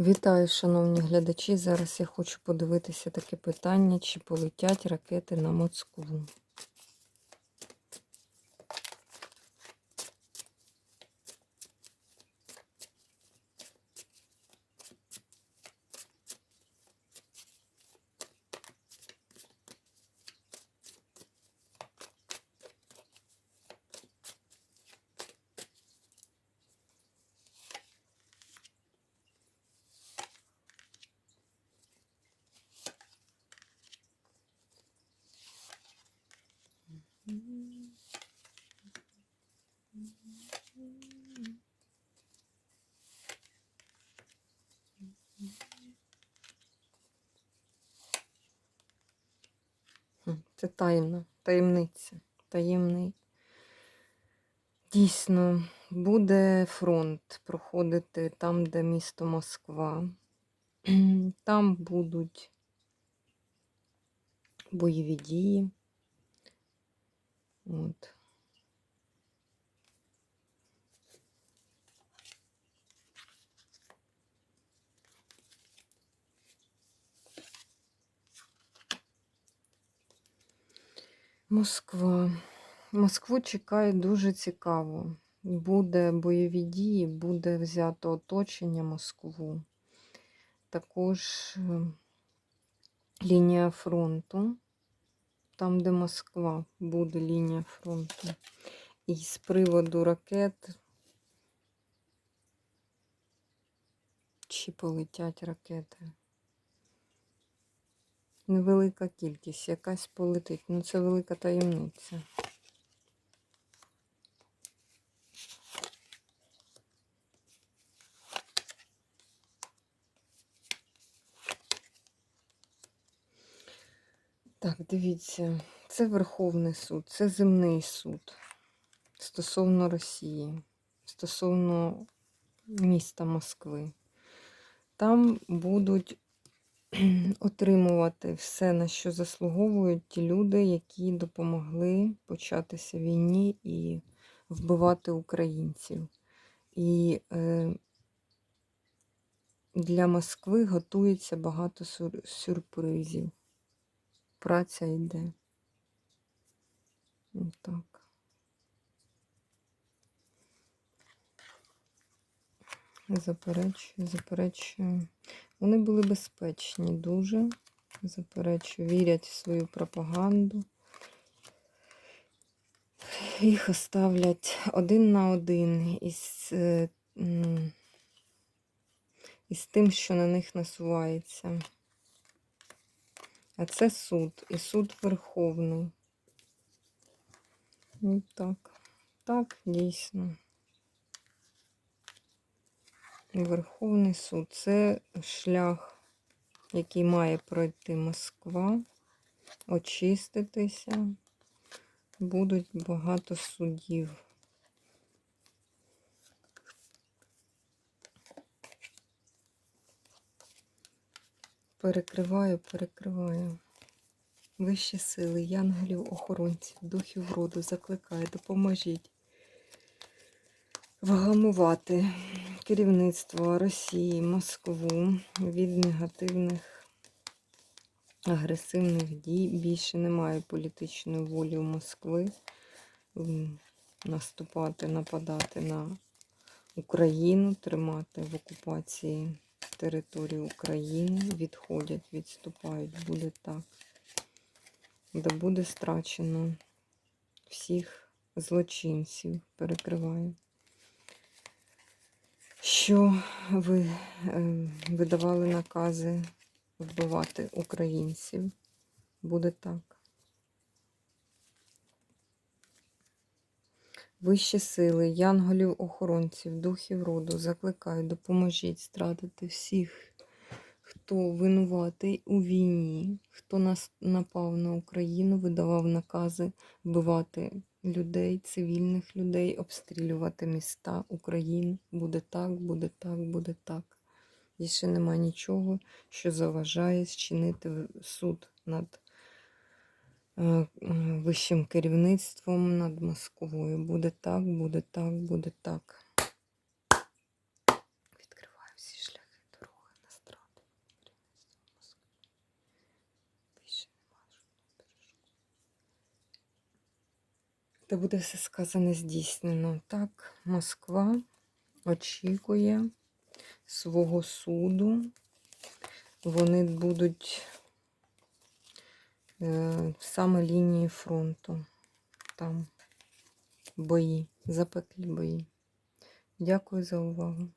Вітаю, шановні глядачі. Зараз я хочу подивитися таке питання, чи полетять ракети на Москву. Це таємна, таємниця, таємний. Дійсно, буде фронт проходити там, де місто Москва. Там будуть бойові дії. От. Москва. Москву чекає дуже цікаво. Буде бойові дії, буде взято оточення Москву. Також е, лінія фронту, там, де Москва, буде лінія фронту. І з приводу ракет, чи полетять ракети. Невелика кількість, якась полетить. Ну, це велика таємниця. Так, дивіться, це Верховний суд, це земний суд стосовно Росії, стосовно міста Москви. Там будуть отримувати все, на що заслуговують ті люди, які допомогли початися війні і вбивати українців. І е, для Москви готується багато сюр- сюрпризів. Праця йде. Так. Заперечую, заперечую. Вони були безпечні дуже. Заперечую, вірять в свою пропаганду. Їх оставлять один на один із, е, із тим, що на них насувається. А це суд, і суд Верховний. Ну, так, так, дійсно. Верховний суд це шлях, який має пройти Москва, очиститися. Будуть багато судів. Перекриваю, перекриваю. Вищі сили, янголів, охоронців, духів роду закликаю, допоможіть вгамувати керівництво Росії, Москву від негативних агресивних дій. Більше немає політичної волі у Москви наступати, нападати на Україну, тримати в окупації території України, відходять, відступають. Буде так. Де буде страчено всіх злочинців, перекриваю. Що ви е, видавали накази вбивати українців? Буде так. Вищі сили, янголів-охоронців, духів роду закликаю, допоможіть стратити всіх, хто винуватий у війні, хто нас напав на Україну, видавав накази вбивати людей, цивільних людей, обстрілювати міста України. Буде так, буде так, буде так. І ще нема нічого, що заважає зчинити суд над е, е, вищим керівництвом, над Москвою. Буде так, буде так, буде так. Та буде все сказане здійснено. Так, Москва очікує свого суду. Вони будуть е, саме лінії фронту. Там бої, запеклі бої. Дякую за увагу.